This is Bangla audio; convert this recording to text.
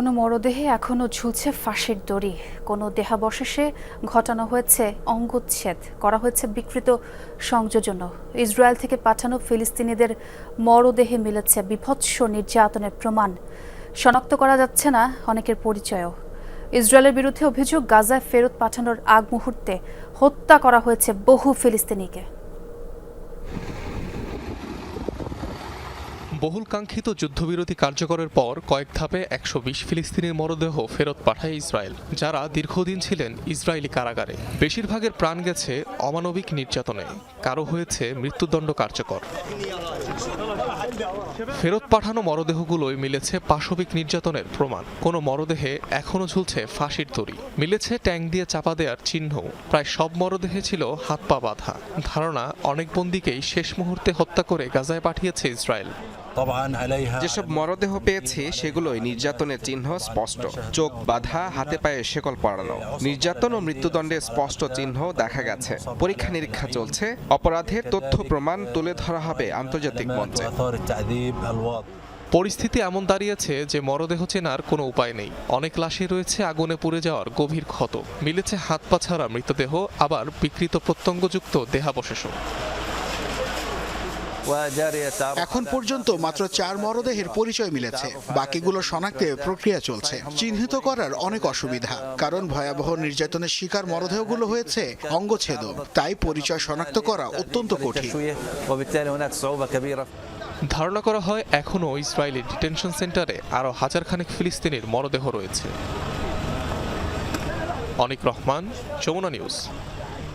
কোনো মরদেহে এখনও ঝুলছে ফাঁসির দড়ি। কোনো দেহাবশেষে ঘটানো হয়েছে অঙ্গচ্ছেদ, করা হয়েছে বিকৃত সংযোজনও। ইসরায়েল থেকে পাঠানো ফিলিস্তিনিদের মরদেহে মিলেছে বিভৎস নির্যাতনের প্রমাণ। শনাক্ত করা যাচ্ছে না অনেকের পরিচয়ও। ইসরায়েলের বিরুদ্ধে অভিযোগ, গাজায় ফেরত পাঠানোর আগ মুহূর্তে হত্যা করা হয়েছে বহু ফিলিস্তিনিকে। বহুল কাঙ্ক্ষিত যুদ্ধবিরতি কার্যকরের পর কয়েক ধাপে একশো বিশ ফিলিস্তিনির মরদেহ ফেরত পাঠায় ইসরায়েল, যারা দীর্ঘদিন ছিলেন ইসরায়েলি কারাগারে। বেশিরভাগের প্রাণ গেছে অমানবিক নির্যাতনে। কারও হয়েছে মৃত্যুদণ্ড কার্যকর। ফেরত পাঠানো মরদেহগুলোই মিলেছে পাশবিক নির্যাতনের প্রমাণ। কোনো মরদেহে এখনও ঝুলছে ফাঁসির তরি। মিলেছে ট্যাং দিয়ে চাপা দেওয়ার চিহ্ন। প্রায় সব মরদেহে ছিল হাত পা বাঁধা। ধারণা, অনেক বন্দীকেই শেষ মুহূর্তে হত্যা করে গাজায় পাঠিয়েছে ইসরায়েল। যেসব মরদেহ পেয়েছে, সেগুলোই নির্যাতনের চিহ্ন স্পষ্ট। চোখ বাধা, হাতে পায়ে শেকল পড়ানো নির্যাতন ও মৃত্যুদণ্ডের স্পষ্ট চিহ্ন দেখা গেছে। পরীক্ষা নিরীক্ষা চলছে। অপরাধের তথ্য প্রমাণ তুলে ধরা হবে আন্তর্জাতিক মঞ্চে। পরিস্থিতি এমন দাঁড়িয়েছে যে মরদেহ চেনার কোনো উপায় নেই। অনেক লাশে রয়েছে আগুনে পুড়ে যাওয়ার গভীর ক্ষত। মিলেছে হাত পা ছাড়া মৃতদেহ, আবার বিকৃত প্রত্যঙ্গযুক্ত দেহাবশেষও। এখন পর্যন্ত মাত্র চার মরদেহের পরিচয় মিলেছে। বাকিগুলো শনাক্তে প্রক্রিয়া চলছে। চিহ্নিত করার অনেক অসুবিধা, কারণ ভয়াবহ নির্যাতনের শিকার মরদেহগুলো হয়েছে অঙ্গচ্ছেদ তাই পরিচয় শনাক্ত করা অত্যন্ত কঠিন। ধারণা করা হয়, এখনও ইসরায়েলের ডিটেনশন সেন্টারে আরও হাজারখানেক ফিলিস্তিনের মরদেহ রয়েছে। অনিক রহমান, যমুনা নিউজ।